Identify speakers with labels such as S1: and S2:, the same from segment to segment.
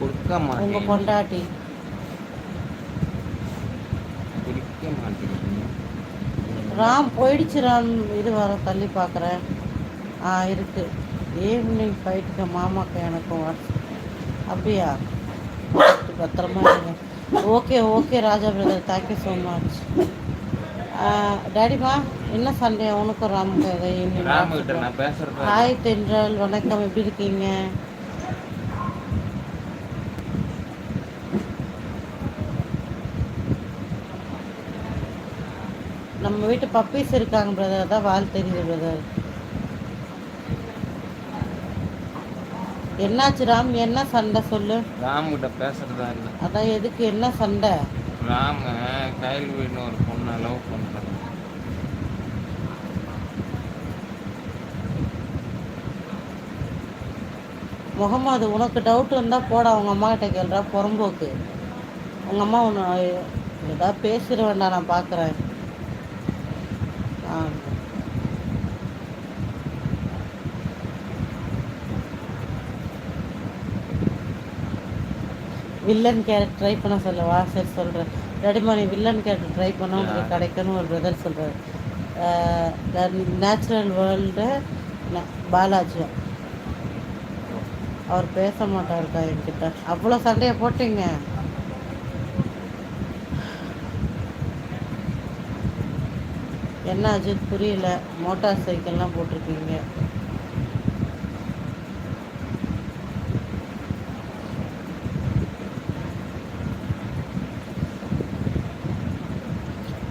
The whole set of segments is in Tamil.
S1: கொடுக்க
S2: உங்க
S1: மாட்டேன்.
S2: பொண்டாட்டி.
S1: குடிக்க மாட்டேன்.
S2: ராம் போயிடுச்சு ராம். இது வர தள்ளி பார்க்குறேன் ஆ இருக்கு. ஈவினிங் ஃபைட்டுக்கு மாமாக்கு எனக்கும் அப்படியா? பத்திரமா இருங்க. Okay okay Raja brother thank you so much டேடிமா என்ன சண்டே உனக்கும் ராமுக்கு ஹாய் தென்றல். வணக்கம். எப்படி இருக்கீங்க? நம்ம வீட்டு பப்பீஸ் இருக்காங்க பிரதர் அதான் வால் தெரியுது பிரதர் என்னாச்சு ராம்? என்ன சண்டை சொல்லு?
S1: ராம் கிட்ட பேசுறதா இல்ல.
S2: அதான் எதுக்கு? என்ன சண்டை?
S1: ராம கையில் வீடுன்னு ஒரு பொண்ணை லவ் பண்றான்.
S2: முகமது உனக்கு டவுட் இருந்தால் போட. அவங்க அம்மா கிட்ட கேள்றா புறம்போக்கு. உங்கள் அம்மா ஒன்று ஏதாவது பேசிட வேண்டாம் நான் பார்க்குறேன் ஆ வில்லன் கேரக்டர் ட்ரை பண்ண சொல்லவா? சரி சொல்கிறேன் ரெடிமா நீ வில்லன் கேரக்டர் ட்ரை பண்ண உங்களுக்கு? கிடைக்கும்னு ஒரு பிரதர் சொல்கிறார் நேச்சுரல் வேர்ல்டு பாலாஜி. அவர் பேச மாட்டாருக்கா என்கிட்ட? அவ்வளோ சண்டையை போட்டீங்க. என்ன அஜித் புரியல. மோட்டார் சைக்கிள்லாம் போட்டிருக்கீங்க.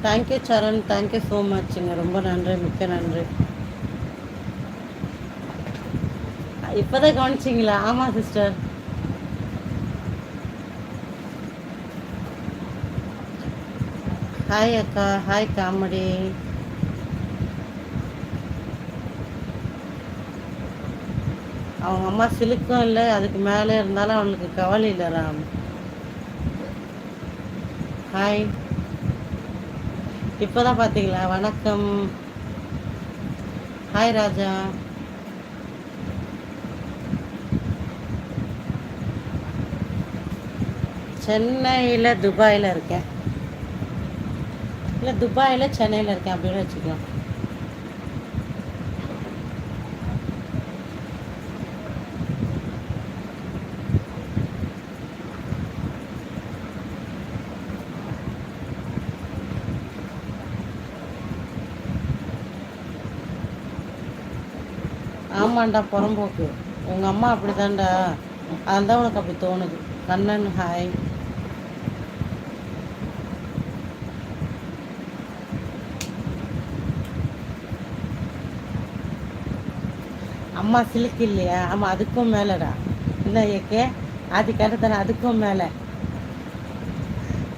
S2: Thank you Charan. Thank you so மச்ங்க ரொம்ப நன்றி. மிக்க நன்றி. இப்போதான் கவனிச்சிங்களா? ஆமாம் சிஸ்டர் ஹாய் அக்கா. Hi comedy. அவங்க அம்மா சிலுக்கும் இல்லை அதுக்கு மேலே இருந்தாலும் அவளுக்கு கவலை இல்லை ராம். ஹாய் இப்போதான் பார்த்தீங்களா வணக்கம். ஹாய் ராஜா. சென்னையில் துபாயில் இருக்கேன். இல்லை துபாயில் சென்னையில் இருக்கேன் அப்படின்னு வச்சுக்கலாம் ஆமாண்டா புறம்போக்கு. உங்கள் அம்மா அப்படி தான்டா அதுதான் உனக்கு அப்படி தோணுது. கண்ணன் ஹாய் அம்மா சிலுக்கு இல்லையா? ஆமாம் அதுக்கும் மேலடா. என்ன ஏகே அது கரெக்ட் அதுக்கும் மேலே.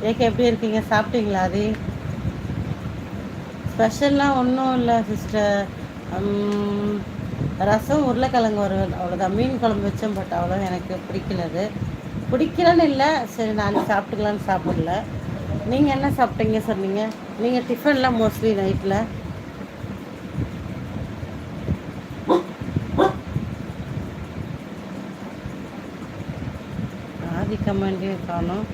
S2: ஏகே எப்படி இருக்கீங்க? சாப்பிட்டீங்களா அது ஸ்பெஷல்லாம் ஒன்றும் இல்லை சிஸ்டர் ரசம் உருளைக்கிழங்கு வறுவல். அவ்வளோதான் மீன் குழம்பு வச்சோம் பட் அவ்வளோ எனக்கு பிடிக்கிறது பிடிக்கிறேன்னு பிடிக்கலன்னு இல்லை. சரி நான் சாப்பிட்டுக்கலான்னு சாப்பிடல. நீங்கள் என்ன சாப்பிட்டீங்க சொன்னீங்க. நீங்கள் டிஃபன்லாம் மோஸ்ட்லி நைட்டில் ஆதி கமாண்டையும் காணும்.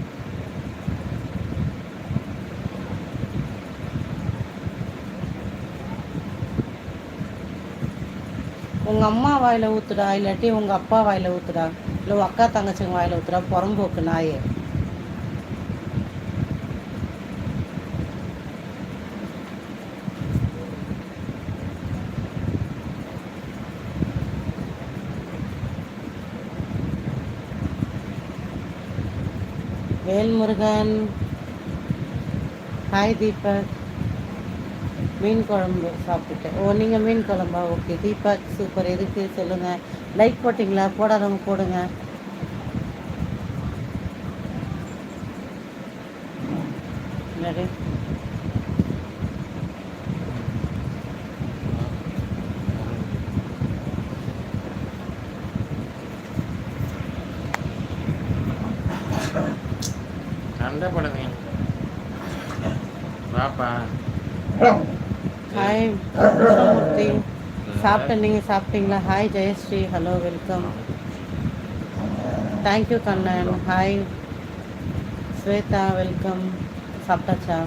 S2: உங்கள் அம்மா வாயில் ஊற்றுடா இல்லாட்டி உங்கள் அப்பா வாயில் ஊற்றுடா இல்லை உங்கள் அக்கா தங்கச்சிங்க வாயில் ஊற்றுடா புறம்போக்கு நாயே. வேல்முருகன். ஹாய் தீபக். மீன் குழம்பு சாப்பிட்டுட்டேன். ஓ நீங்கள் மீன் குழம்பா? ஓகே தீபக் சூப்பர் எதுக்கு? சொல்லுங்கள் லைக் போட்டிங்களா? போடாதவங்க போடுங்க. என்னது?
S1: சண்டை போடுங்க பாப்பா
S2: ஹாய் கிருஷ்ணமூர்த்தி சாப்பிட்டேன் நீங்கள் சாப்பிட்டீங்களா hi Jayashree hello welcome thank you Kannan hi Swetha welcome சாப்பிட்டாச்சா?